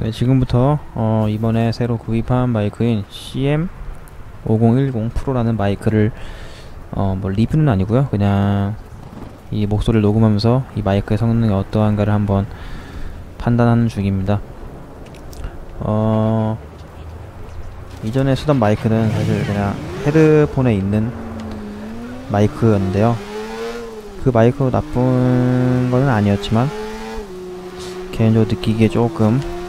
네, 지금부터 어, 이번에 새로 구입한 마이크인 CM5010 프로라는 마이크를 어, 뭐 리뷰는 아니고요. 그냥 이 목소리를 녹음하면서 이 마이크의 성능이 어떠한가를 한번 판단하는 중입니다. 어, 이전에 쓰던 마이크는 사실 그냥 헤드폰에 있는 마이크였는데요. 그 마이크 나쁜 거는 아니었지만 개인적으로 느끼기에 조금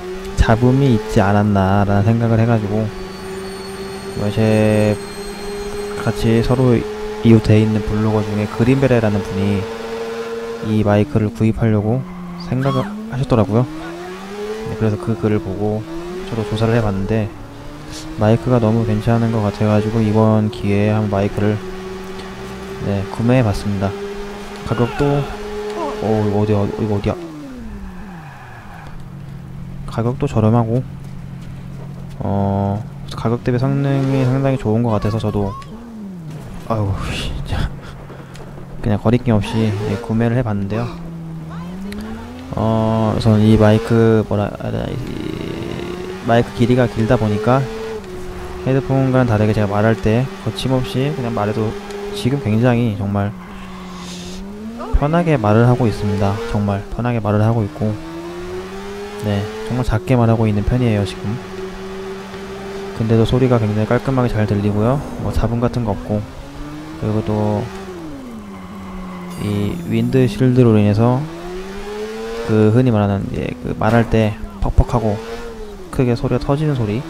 잡음이 있지 않았나라는 생각을 해가지고 뭐제 같이 서로 이웃에 있는 블로거 중에 그린베레라는 분이 이 마이크를 구입하려고 생각을 하셨더라고요. 네, 그래서 그 글을 보고 저도 조사를 해봤는데 마이크가 너무 괜찮은 것 같아가지고 이번 기회에 한 마이크를 네, 구매해봤습니다. 가격도 어 이거 어디야 이거 어디야 가격도 저렴하고 어 가격 대비 성능이 상당히 좋은 것 같아서 저도 아유 진짜 그냥 거리낌 없이 예, 구매를 해봤는데요. 어 우선 이 마이크 뭐라 해야 되나 이 마이크 길이가 길다 보니까 헤드폰과는 다르게 제가 말할 때 거침없이 그냥 말해도 지금 굉장히 정말 편하게 말을 하고 있습니다. 정말 편하게 말을 하고 있고 네 정말 작게 말하고 있는 편이에요 지금. 근데도 소리가 굉장히 깔끔하게 잘 들리고요. 뭐 잡음 같은 거 없고. 그리고 또 이 윈드 실드로 인해서 그 흔히 말하는 예, 그 말할 때 퍽퍽하고 크게 소리가 터지는 소리.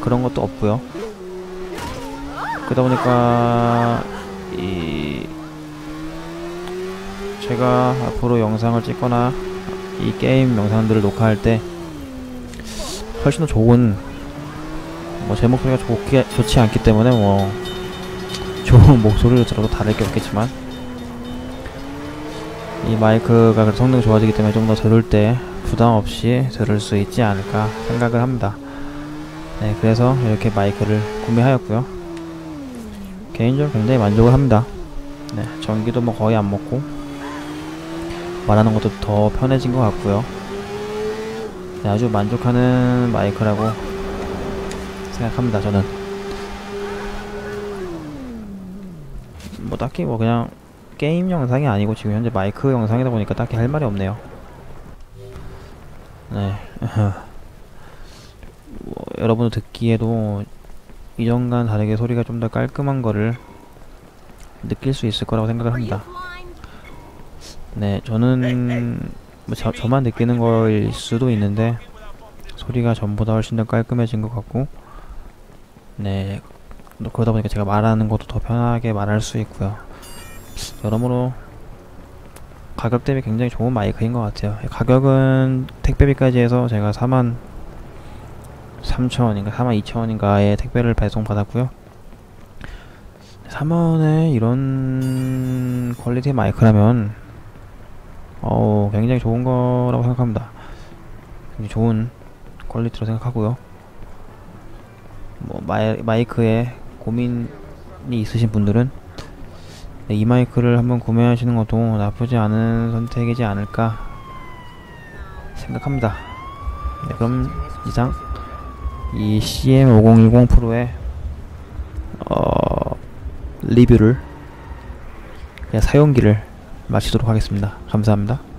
그런 것도 없고요. 그러다 보니까 이 제가 앞으로 영상을 찍거나 이 게임 영상들을 녹화할 때 훨씬 더 좋은 뭐 제 목소리가 좋게 좋지 않기 때문에 뭐 좋은 목소리를 들어도 다를 게 없겠지만 이 마이크가 성능이 좋아지기 때문에 좀 더 들을 때 부담 없이 들을 수 있지 않을까 생각을 합니다. 네, 그래서 이렇게 마이크를 구매하였고요. 개인적으로 굉장히 만족을 합니다. 네, 전기도 뭐 거의 안 먹고 말하는 것도 더 편해진 것 같고요. 네, 아주 만족하는 마이크라고 생각합니다. 저는 뭐 딱히 뭐 그냥 게임 영상이 아니고 지금 현재 마이크 영상이다 보니까 딱히 할 말이 없네요. 네. 뭐 여러분도 듣기에도 이전과는 다르게 소리가 좀 더 깔끔한 거를 느낄 수 있을 거라고 생각을 합니다. 네, 저는 뭐 저, 저만 느끼는 거일 수도 있는데 소리가 전보다 훨씬 더 깔끔해진 것 같고 네또 그러다 보니까 제가 말하는 것도 더 편하게 말할 수 있고요. 여러모로 가격 대비 굉장히 좋은 마이크인 것 같아요. 가격은 택배비까지 해서 제가 4만 3천원인가 4만 2천원인가의 택배를 배송받았고요. 3원에 이런 퀄리티의 마이크라면 어 굉장히 좋은 거라고 생각합니다. 굉장히 좋은 퀄리티로 생각하고요. 뭐 마이, 마이크에 고민이 있으신 분들은 네, 이 마이크를 한번 구매하시는 것도 나쁘지 않은 선택이지 않을까 생각합니다. 네, 그럼 이상 이 CM5010 프로의 어, 리뷰를 그냥 사용기를 마치도록 하겠습니다. 감사합니다.